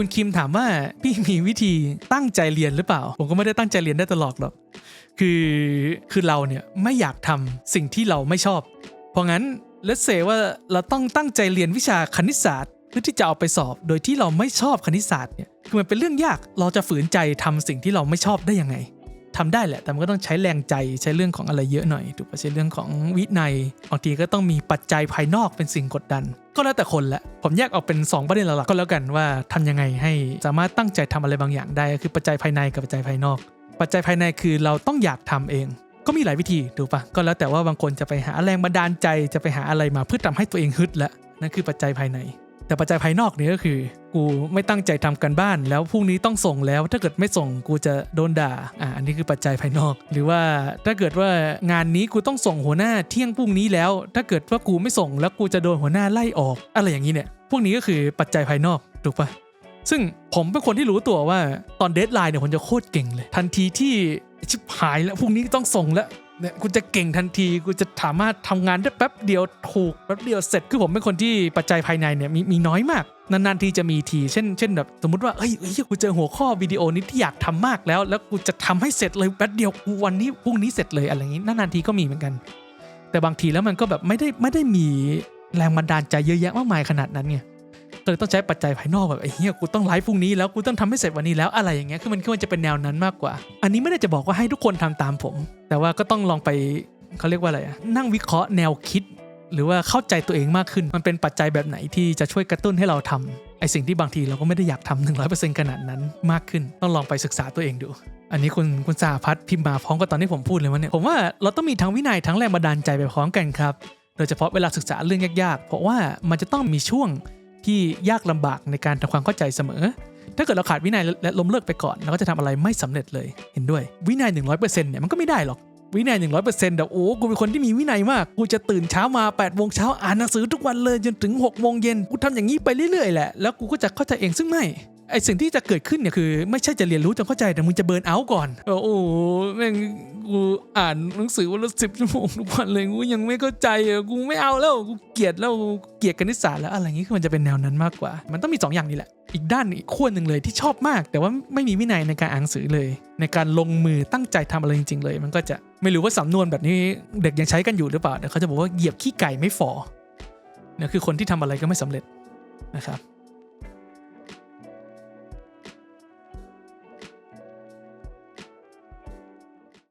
คุณคิมถามว่าพี่มีวิธีตั้งใจเรียนหรือเปล่า ผมก็ไม่ได้ตั้งใจเรียนได้ตลอดหรอกคือคือเราเนี่ยไม่อยากทำสิ่งที่เราไม่ชอบ เพราะงั้นเลสเซว่าเราต้องตั้งใจเรียนวิชาคณิตศาสตร์เพื่อที่จะเอาไปสอบ โดยที่เราไม่ชอบคณิตศาสตร์เนี่ยคือมันเป็นเรื่องยากเราจะฝืนใจทำสิ่งที่เราไม่ชอบได้ยังไง ทำได้แหละ แต่มันก็ต้องใช้แรงใจใช้เรื่องของอะไรเยอะหน่อยถูกปะใช้เรื่องของวินัยบางทีก็ต้องมีปัจจัยภายนอกเป็นสิ่งกดดัน ก็แล้วแต่คนแหละผมแยกออกเป็น 2 ประเด็นหลักๆก็แล้วกันว่าทำยังไงให้สามารถตั้งใจทำอะไรบางอย่างได้คือปัจจัยภายในกับปัจจัยภายนอก ปัจจัยภายในคือเราต้องอยากทำเองก็มีหลายวิธีถูกปะก็แล้วแต่ว่าบางคนจะไปหาแรงบันดาลใจจะไปหาอะไรมาเพื่อทำให้ตัวเองฮึดละนั่นคือปัจจัยภายใน แต่ปัจจัยภายนอกนี่ก็คือ กูไม่ตั้งใจทำกันบ้าน แล้วพรุ่งนี้ต้องส่งแล้ว ถ้าเกิดไม่ส่งกูจะโดนด่าอ่าอันนี้คือปัจจัยภายนอก หรือว่าถ้าเกิดว่างานนี้กูต้องส่งหัวหน้าเที่ยงพรุ่งนี้แล้ว ถ้าเกิดว่ากูไม่ส่งแล้วกูจะโดนหัวหน้าไล่ออก อะไรอย่างนี้เนี่ยพวกนี้ก็คือปัจจัยภายนอกถูกปะซึ่งผมเป็นคนที่รู้ตัวว่าตอนเดทไลน์เนี่ยผมจะโคตรเก่งเลย ทันทีที่ชิบหายแล้วพรุ่งนี้ต้องส่งแล้ว เนี่ยกูจะเก่งทันทีกูจะสามารถทำงานได้แป๊บเดียวถูกแป๊บเดียวเสร็จคือผมเป็นคนที่ปัจจัยภายในเนี่ยมีมีน้อยมากนานๆทีจะมีทีเช่นเช่นแบบสมมติว่าเอ้ยเอ้ยกูเจอหัวข้อวิดีโอนี้ที่อยากทำมากแล้ว แล้วกูจะทำให้เสร็จเลยแป๊บเดียวกูวันนี้พรุ่งนี้เสร็จเลยอะไรอย่างนี้นานๆทีก็มีเหมือนกัน แต่บางทีแล้วมันก็แบบไม่ได้ไม่ได้มีแรงบันดาลใจเยอะแยะมากมายขนาดนั้นไงก็ เลยต้องใช้ปัจจัยภายนอกแบบไอ้เหี้ยกูต้องไลฟ์พรุ่งนี้แล้วกูต้องทำให้เสร็จวันนี้แล้วอะไรอย่างเงี้ยคือมันควรจะเป็นแนวนั้นมากกว่า อันนี้ไม่ได้จะบอกว่าให้ทุกคนทำตามผม แต่ว่าก็ต้องลองไปเขาเรียกว่าอะไรอะนั่งวิเคราะห์แนวคิด หรือว่าเข้าใจตัวเองมากขึ้น มันเป็นปัจจัยแบบไหนที่จะช่วยกระตุ้นให้เราทำไอสิ่งที่บางทีเราก็ไม่ได้อยากทำหนึ่งร้อยเปอร์เซ็นต์ขนาดนั้นมากขึ้น ต้องลองไปศึกษาตัวเองดู อันนี้คุณคุณสาพัฒพิมพ์มาพร้อมกับตอนที่ผมพูดเลยว่าเนี่ยผมว่าเราต้องมีทั้งวินัยทั้งแรงบันดาลใจไปพร้อมกันครับ โดยเฉพาะเวลาศึกษาเรื่องยากๆ เพราะว่ามันจะต้องมีช่วง ที่ยากลำบากในการทำความเข้าใจเสมอ ถ้าเกิดเราขาดวินัยและล้มเลิกไปก่อนเราก็จะทำอะไรไม่สำเร็จเลยเห็นด้วย วินัย 100%เนี่ยมันก็ไม่ได้หรอกวินัย 100%แต่โอ้กูเป็นคนที่มีวินัยมาก กูจะตื่นเช้ามา8โมงเช้าอ่านหนังสือทุกวันเลยจนถึง6โมงเย็นกูทำอย่างนี้ไปเรื่อยๆแหละแล้วกูก็จะเข้าใจเองซึ่งไม่ ไอสิ่งที่จะเกิดขึ้นเนี่ยคือ ไม่ใช่จะเรียนรู้จนเข้าใจแต่มึงจะเบิร์นเอาท์ก่อน โอ้โหแม่งกูอ่านหนังสือวันละสิบชั่วโมงทุกวันเลยกูยังไม่เข้าใจอะกูไม่เอาแล้วกูเกลียดแล้วกูเกลียดคณิตศาสตร์แล้วอะไรอย่างงี้คือมันจะเป็นแนวนั้นมากกว่า มันต้องมีสองอย่างนี้แหละ อีกด้านอีกขั้วหนึ่งเลยที่ชอบมาก แต่ว่าไม่มีวินัยในการอ่านหนังสือเลย ในการลงมือตั้งใจทำอะไรจริง ๆ เลย มันก็จะไม่รู้ว่าสำนวนแบบนี้เด็กยังใช้กันอยู่หรือเปล่าเดี๋ยวเขาจะบอกว่าเหยียบขี้ไก่ไม่ฝ่อเนี่ยคือคนที่ทำอะไรก็ไม่สำเร็จนะครับ